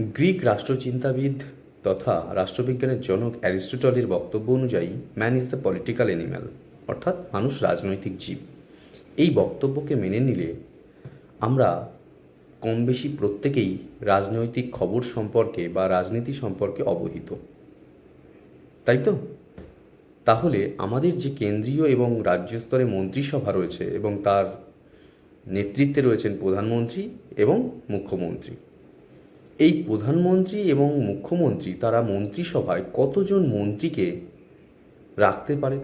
Greek রাষ্ট্রচিন্তাবিদ তথা রাষ্ট্রবিজ্ঞানের জনক অ্যারিস্টটলের বক্তব্য অনুযায়ী man is the political animal অর্থাৎ মানুষ রাজনৈতিক জীব। এই বক্তব্যকে মেনে নিলে আমরা কম বেশি প্রত্যেকেই রাজনৈতিক খবর সম্পর্কে বা রাজনীতি সম্পর্কে অবহিত। তাই তো? তাহলে আমাদের যে কেন্দ্রীয় এবং রাজ্য স্তরে মন্ত্রিসভা রয়েছে এবং তার নেতৃত্বে রয়েছেন প্রধানমন্ত্রী এবং মুখ্যমন্ত্রী। এই প্রধানমন্ত্রী এবং মুখ্যমন্ত্রী তারা মন্ত্রিসভায় কতজন মন্ত্রীকে রাখতে পারে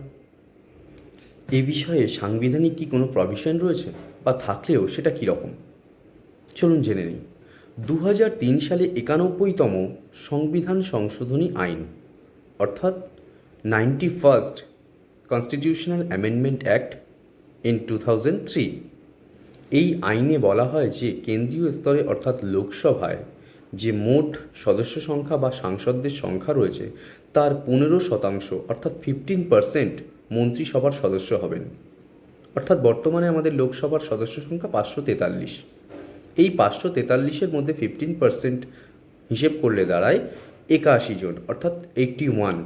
এ বিষয়ে সাংবিধানিক কি কোনো প্রভিশন রয়েছে বা থাকলেও সেটা কীরকম চলুন জেনে নিই। দু সালে একানব্বইতম সংবিধান সংশোধনী আইন, অর্থাৎ ninety first constitutional amendment act in two thousand three. এই আইনে বলা হয় যে কেন্দ্রীয় স্তরে, অর্থাৎ লোকসভায় যে মোট সদস্য সংখ্যা বা সাংসদদের সংখ্যা রয়েছে, তার পনেরো শতাংশ, অর্থাৎ ফিফটিন পার্সেন্ট মন্ত্রিসভার সদস্য হবেন। অর্থাৎ বর্তমানে আমাদের লোকসভার সদস্য সংখ্যা পাঁচশো তেতাল্লিশ। এই পাঁচশো তেতাল্লিশের মধ্যে ফিফটিন পার্সেন্ট হিসেব করলে দাঁড়ায় একাশি জন, অর্থাৎ এইটটি ওয়ান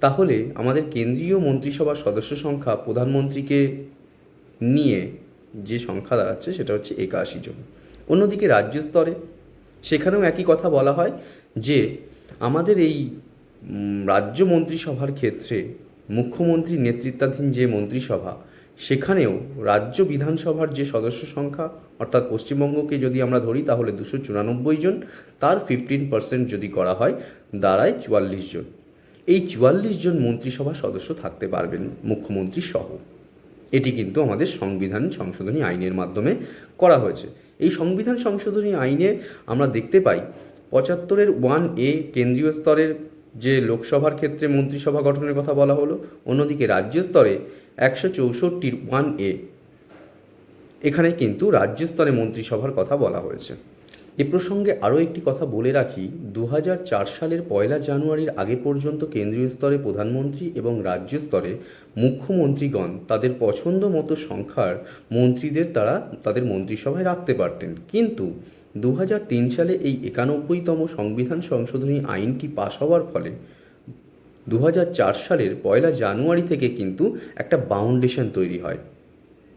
তাহলে আমাদের কেন্দ্রীয় মন্ত্রিসভার সদস্য সংখ্যা প্রধানমন্ত্রীকে নিয়ে যে সংখ্যা দাঁড়াচ্ছে, সেটা হচ্ছে একাশি জন। অন্যদিকে রাজ্য স্তরে সেখানেও একই কথা বলা হয় যে আমাদের এই রাজ্য মন্ত্রিসভার ক্ষেত্রে মুখ্যমন্ত্রীর নেতৃত্বাধীন যে মন্ত্রিসভা, সেখানেও রাজ্য বিধানসভার যে সদস্য সংখ্যা, অর্থাৎ পশ্চিমবঙ্গকে যদি আমরা ধরি তাহলে দুশো চুরানব্বই জন, তার ফিফটিন পার্সেন্ট যদি করা হয়, দাঁড়ায় চুয়াল্লিশ জন। এই চুয়াল্লিশ জন মন্ত্রিসভা সদস্য থাকতে পারবেন মুখ্যমন্ত্রী সহ। এটি কিন্তু আমাদের সংবিধান সংশোধনী আইনের মাধ্যমে করা হয়েছে। এই সংবিধান সংশোধনী আইনে আমরা দেখতে পাই পঁচাত্তরের ওয়ান এ কেন্দ্রীয় স্তরের যে লোকসভার ক্ষেত্রে মন্ত্রিসভা গঠনের কথা বলা হলো, অন্যদিকে রাজ্য স্তরে একশো চৌষট্টির ওয়ান এ। এখানে কিন্তু রাজ্য স্তরে মন্ত্রিসভার কথা বলা হয়েছে। এ প্রসঙ্গে আরও একটি কথা বলে রাখি দু হাজার চার সালের পয়লা জানুয়ারির আগে পর্যন্ত কেন্দ্রীয় স্তরে প্রধানমন্ত্রী এবং রাজ্য স্তরে মুখ্যমন্ত্রীগণ তাদের পছন্দ মতো সংখ্যার মন্ত্রীদের তারা তাদের মন্ত্রিসভায় রাখতে পারতেন। কিন্তু দু হাজার তিন সালে এই একানব্বইতম সংবিধান সংশোধনী আইনটি পাশ হওয়ার ফলে দু হাজার চার সালের পয়লা জানুয়ারি থেকে কিন্তু একটা বাউন্ডেশন তৈরি হয়,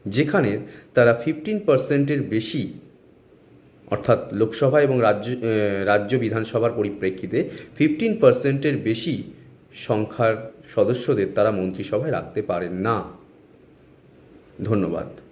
যেখানে তারা ফিফটিন পার্সেন্টের বেশি অর্থাৎ লোকসভা এবং রাজ্য রাজ্য বিধানসভার পরিপ্রেক্ষিতে ফিফটিন পার্সেন্টের বেশি সংখ্যার সদস্যদের তারা মন্ত্রিসভায় রাখতে পারেন না। ধন্যবাদ।